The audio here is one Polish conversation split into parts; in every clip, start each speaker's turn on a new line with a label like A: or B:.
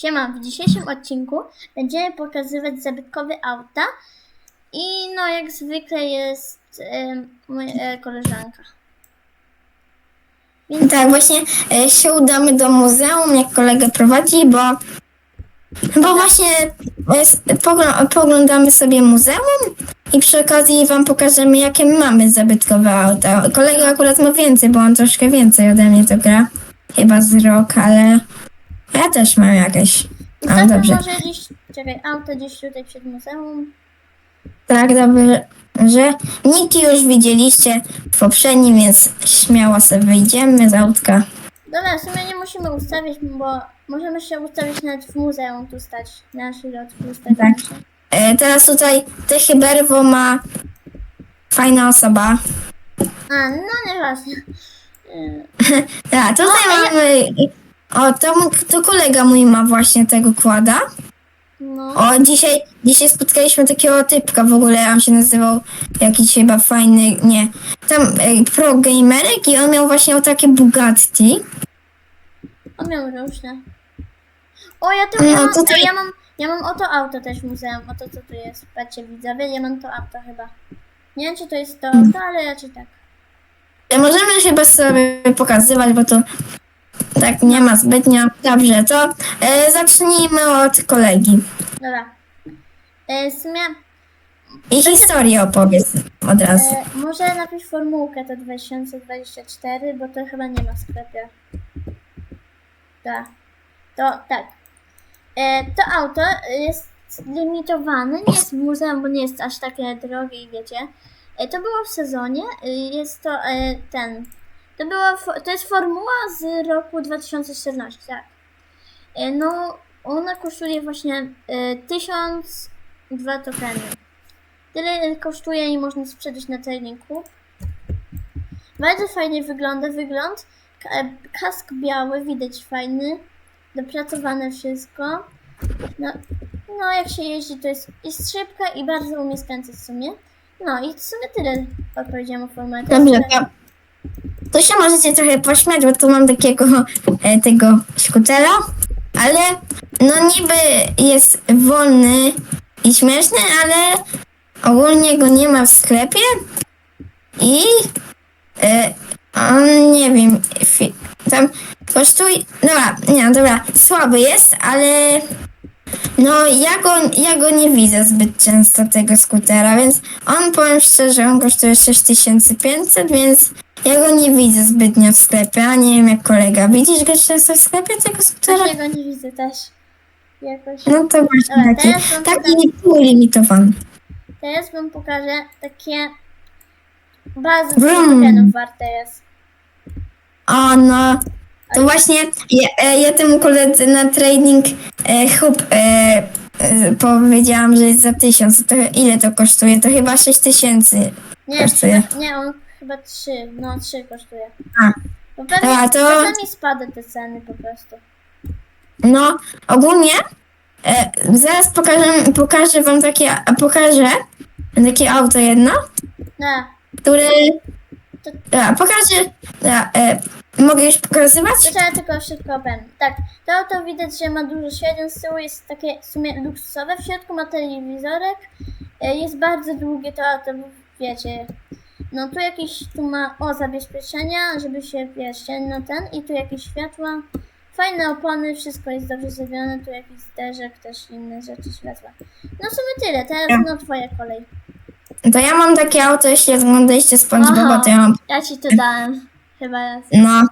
A: Siema, w dzisiejszym odcinku będziemy pokazywać zabytkowe auta i no jak zwykle jest moja e, koleżanka. Więc
B: Tak, właśnie e, się udamy do muzeum, jak kolega prowadzi, bo, bo właśnie e, s- pogl- poglądamy sobie muzeum i przy okazji wam pokażemy, jakie mamy zabytkowe auta. Kolega akurat ma więcej, bo on troszkę więcej ode mnie to gra. Chyba z rok, ale ja też mam jakieś. A,
A: zostawmy
B: dobrze.
A: może gdzieś, czekaj, auto gdzieś tutaj przed muzeum.
B: Tak, dobrze, że niki już widzieliście w poprzednim, więc śmiało sobie wyjdziemy z autka.
A: Dobra, w sumie nie musimy ustawić, bo możemy się ustawić nawet w muzeum tu stać, na środku ustawić
B: Tak. E, teraz tutaj Techyberwo ma fajna osoba.
A: A, no nieważne. Y,
B: Tak, tutaj
A: a
B: mamy. O, to, mój- to kolega mój ma właśnie tego kłada.
A: No,
B: O, dzisiaj, dzisiaj spotkaliśmy takiego typka w ogóle, on się nazywał jakiś chyba fajny, nie, tam e, pro gamerek i on miał właśnie o takie Bugatti.
A: on miał różne. O, ja tu
B: No,
A: ja mam,
B: tutaj-
A: ja mam, ja mam oto auto też w muzeum, oto co tu jest, patrzcie widzowie, ja mam to auto chyba. Nie wiem, czy to jest to auto, ale raczej tak.
B: E, Możemy chyba sobie pokazywać, bo to tak nie ma zbytnio. Dobrze, to e, zacznijmy od kolegi.
A: Dobra. E, w sumie,
B: I historię opowiedz od razu.
A: e, może napisz formułkę to 2024, bo to chyba nie ma w sklepie. Tak. To tak. E, to auto jest limitowane, nie jest w muzeum, bo nie jest aż takie drogie wiecie. E, to było w sezonie, e, jest to e, ten. To, była, to jest formuła z roku 2014, tak. E, no, ona kosztuje właśnie e, 1002 tokeny. Tyle kosztuje i można sprzedać na treningu. Bardzo fajnie wygląda wygląd. E, Kask biały, widać fajny. Dopracowane wszystko. No, no jak się jeździ, to jest, jest szybka i bardzo umie skręcać w sumie. No i w sumie tyle odpowiedziałam o formacie.
B: To się możecie trochę pośmiać, bo tu mam takiego e, tego skutera, ale no niby jest wolny i śmieszny, ale ogólnie go nie ma w sklepie i e, on nie wiem, tam kosztuje, dobra, nie, dobra, słaby jest, ale no ja go, ja go nie widzę zbyt często tego skutera, więc on powiem szczerze, on kosztuje 6500, więc ja go nie widzę zbytnio w sklepie, a nie wiem jak kolega. Widzisz go często w sklepie tego skutera?
A: Ja go nie widzę też. Jakoś.
B: No to właśnie
A: Dobra,
B: taki,
A: teraz wam
B: taki półlimitowany.
A: Teraz wam pokażę takie bardzo
B: Brum.
A: dużo tokenów warte jest.
B: O no, to właśnie ja, e, ja temu koledze na trading e, hub e, e, powiedziałam, że jest za 1000. To ile to kosztuje? To chyba 6000.
A: Nie,
B: Kosztuje.
A: chyba, nie, on chyba 3, no 3 kosztuje.
B: A.
A: Bo pewnie
B: A, to-
A: czasami spada te ceny po prostu.
B: No, ogólnie e, zaraz pokażę, pokażę wam takie, pokażę takie auto jedno,
A: No,
B: które,
A: To-
B: a, pokażę, a, e, mogę już pokazywać?
A: to trzeba tylko szybko opem. Tak, to auto widać, że ma dużo światła, z tyłu jest takie w sumie luksusowe, w środku ma telewizorek, e, jest bardzo długie to auto, bo wiecie. No tu jakieś, tu ma, o, zabezpieczenia, żeby się, wiesz, na ten i tu jakieś światła. Fajne opony, wszystko jest dobrze zrobione, tu jakiś zderzek, też inne rzeczy, światła. No w sumie tyle, teraz no twoja kolej.
B: To ja mam takie auto, jeśli oglądaliście SpongeBoba, to ja mam,
A: Ja ci to dałem, chyba raz.
B: no.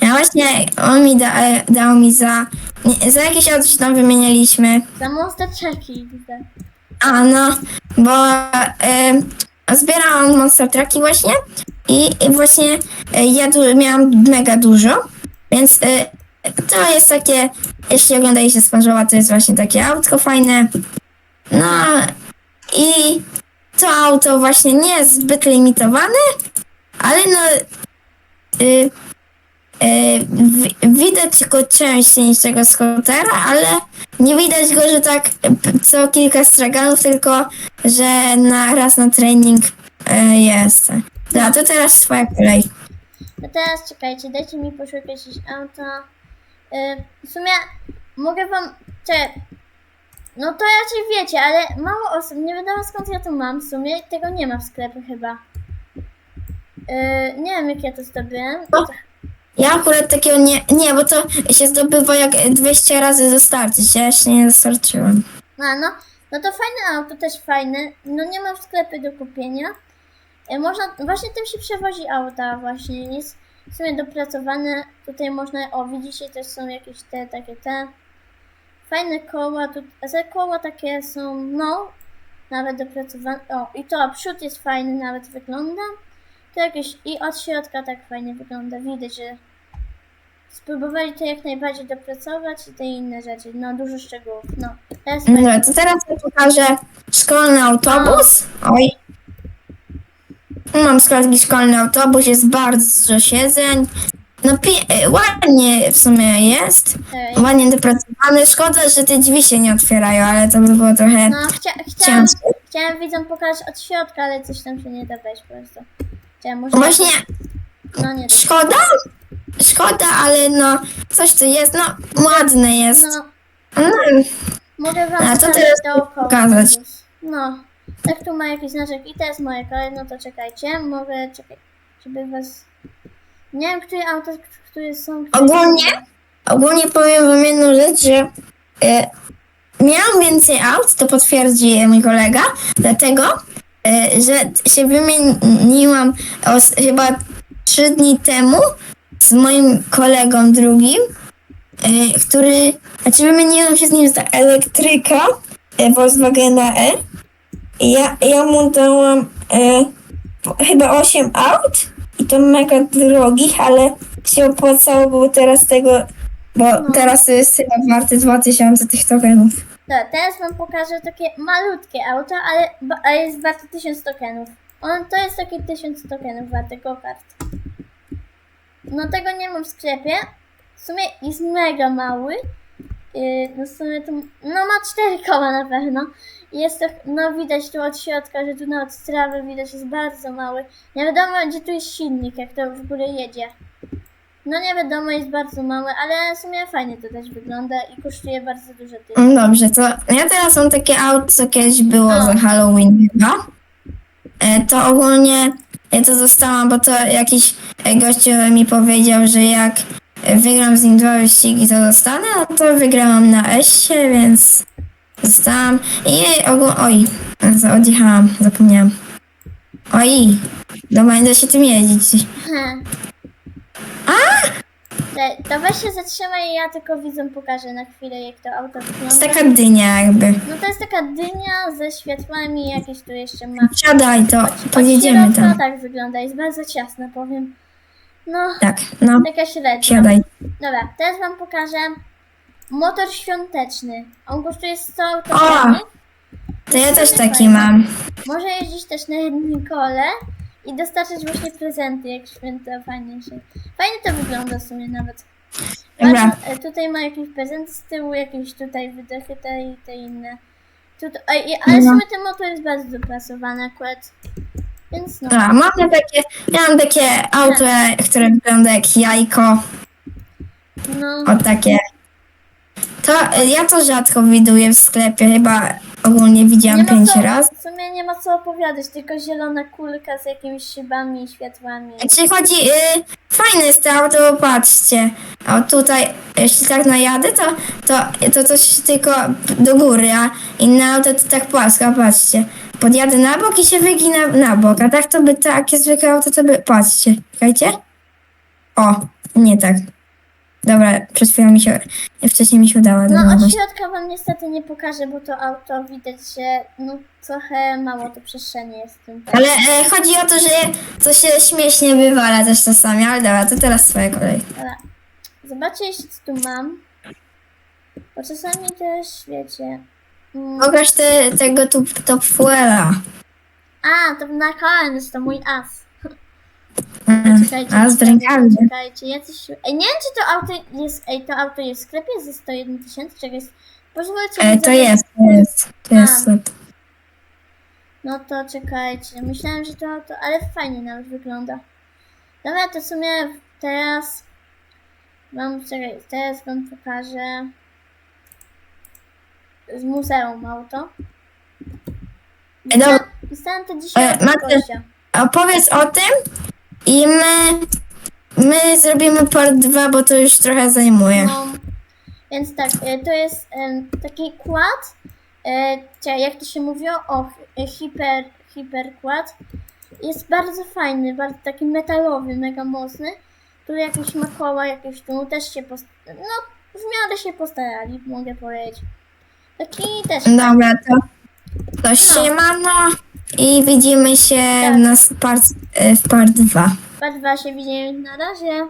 B: Ja właśnie, on mi da, e, dał mi za, nie, za jakieś auto się tam wymienialiśmy.
A: Za monster czeki widzę.
B: A no, bo e, zbierałam Monster Trucki właśnie i, i właśnie e, ja miałam mega dużo, więc e, to jest takie, jeśli oglądaliście SpongeBoba, to jest właśnie takie autko fajne. No i to auto właśnie nie jest zbyt limitowane, ale no y, y, wi- widać go częściej niż tego skutera, ale nie widać go, że tak co kilka straganów, tylko że na raz na trening y, jest. Dobra, to teraz twoja kolej.
A: No teraz czekajcie, dajcie mi poszukać jakieś auto. Yy, w sumie mogę wam. Te, no to raczej wiecie, ale mało osób. Nie wiadomo skąd ja to mam w sumie. Tego nie ma w sklepie chyba. Yy, nie wiem jak ja to zdobyłem.
B: O. Ja akurat takiego nie, nie, bo to się zdobywa jak 200 razy dostarczyć, ja jeszcze nie dostarczyłem.
A: A no, no to fajne auto, też fajne. No nie ma w sklepie do kupienia. E, Można, właśnie tym się przewozi auta właśnie. Jest w sumie dopracowane. Tutaj można, o widzicie, też są jakieś te, takie te. Fajne koła, tu, te koła takie są, no, nawet dopracowane. O, i to, przód jest fajny, nawet wygląda. To jakieś, i od środka tak fajnie wygląda. Widać, że spróbowali to jak najbardziej dopracować i te inne rzeczy. No, dużo szczegółów. No,
B: Dobra, to teraz ja pokażę szkolny autobus. Oj. Mam składki szkolny autobus, jest bardzo dużo siedzeń. No pie- e, ładnie w sumie jest.
A: Ej.
B: Ładnie dopracowany. Szkoda, że te drzwi się nie otwierają, ale to by było trochę
A: No, chcia, chciałam,
B: ciężkie.
A: chciałam widzom pokazać od środka, ale coś tam się nie da wejść po prostu. Chciałam może...
B: Właśnie
A: No nie da.
B: szkoda. Szkoda, ale no coś tu jest, no ładne jest.
A: No,
B: No,
A: mogę wam
B: A, to
A: pokazać
B: teraz
A: dookoła.
B: pokazać.
A: No, tak tu ma jakiś znaczek i to jest moje kolej, no to czekajcie, mogę, czekaj, żeby was... Nie wiem, które auta, które są... Które
B: Ogólnie? ogólnie powiem wam jedną rzecz, że e, miałam więcej aut, to potwierdzi mój kolega, dlatego, e, że się wymieniłam os, chyba trzy dni temu z moim kolegą drugim, e, który, znaczy wymieniłam się z nim za elektryka e, Volkswagena E. I ja, ja mu dałam e, po- chyba 8 aut i to mega drogich, ale się opłacało, bo teraz tego, bo teraz to jest chyba warte 2000 tych tokenów.
A: Dobra, teraz wam pokażę takie malutkie auto, ale, ba- ale jest warte 1000 tokenów. On to jest takie 1000 tokenów warte go-kart. No tego nie mam w sklepie. W sumie jest mega mały. Yy, no w sumie to, no ma 4 koła na pewno. Jest to, no widać tu od środka, że tu na od trawy widać jest bardzo mały. Nie wiadomo gdzie tu jest silnik, jak to w ogóle jedzie. No nie wiadomo, jest bardzo mały, ale w sumie fajnie to też wygląda i kosztuje bardzo dużo tych.
B: No Dobrze, to ja teraz mam takie auto, co kiedyś było
A: O.
B: za Halloween chyba. E, To ogólnie ja to zostałam, bo to jakiś e, gościu mi powiedział, że jak wygram z nim dwa wyścigi, to dostanę, no to wygrałam na S-ie, więc zostałam. I ogólnie, oj, odjechałam, zapomniałam. Oj, dobra, będę się tym jeździć.
A: He. Te- To weź się zatrzymaj i ja tylko widzom pokażę na chwilę jak to auto
B: To jest
A: wygląda.
B: taka dynia jakby.
A: No to jest taka dynia ze światłami, jakieś tu jeszcze ma.
B: Siadaj, to pojedziemy
A: środka
B: tam.
A: tak wygląda, jest bardzo ciasno powiem. No,
B: Tak, no,
A: taka średnia.
B: siadaj.
A: Dobra, teraz wam pokażę motor świąteczny. On kosztuje 100 autografów.
B: To ja też taki mam.
A: Może jeździć też na jednym kole i dostarczać właśnie prezenty, jak święta fajnie się. Fajnie to wygląda w sumie nawet.
B: Dobra.
A: E, tutaj ma jakiś prezent z tyłu, jakieś tutaj wydechy te i te inne. Tutaj, ale w
B: No.
A: sumie ten motor jest bardzo dopracowany akurat. Więc no.
B: A, mam takie, ja mam takie auto, które wygląda jak jajko.
A: no.
B: O takie. To ja to rzadko widuję w sklepie, chyba ogólnie widziałam
A: Nie ma
B: pięć
A: co,
B: razy.
A: w sumie nie ma co opowiadać, tylko zielona kulka z jakimiś szybami i światłami.
B: Czy chodzi, y, fajne jest to auto, bo patrzcie. O tutaj, jeśli tak najadę, to, to, to coś tylko do góry, a inne auto to tak płasko, patrzcie. Podjadę na bok i się wygina na bok, a tak to by takie zwykłe auto, to by, patrzcie, czekajcie. O, nie tak. Dobra, przed chwilą mi się, wcześniej mi się udało.
A: No od środka wam niestety nie pokażę, bo to auto widać, że no trochę mało to przestrzeni jest w tym.
B: Ale e, chodzi o to, że to się śmiesznie wywala też czasami, ale dobra, to teraz twoja kolej.
A: Dobra. Zobaczcie co tu mam. Bo czasami też wiecie.
B: Pokaż te, tego tu top fuela.
A: a, to na koniec to mój as.
B: Mm,
A: Czekajcie,
B: A z
A: czekajcie,
B: drinkami.
A: czekajcie, jacyś... Ej, nie wiem czy to auto jest, ej, to auto jest w sklepie ze 101 tysięcy, czekaj, jest... Pozwólcie
B: E,
A: mi
B: to jest, to jest, to jest.
A: No to czekajcie, myślałem, że to auto, ale fajnie nawet wygląda. Dobra, to w sumie teraz wam, czekaj, teraz wam pokażę. Z muzeum auto.
B: Ej, dobra.
A: Dostałem to dzisiaj
B: E,
A: od gościa.
B: Opowiedz o tym i my, my zrobimy part 2, bo to już trochę zajmuje.
A: No, więc tak, e, to jest em, taki kład, e, cia- jak to się mówiło, o, hi- hiper, hiperkład. Jest bardzo fajny, bardzo taki metalowy, mega mocny. Tu jakieś ma koła, jakieś tu też się post... no w miarę się postarali, mogę powiedzieć. Taki też
B: Dobra, to, to siemano i widzimy się
A: Tak.
B: w, nas part, w part 2.
A: Part 2 się widzimy na razie.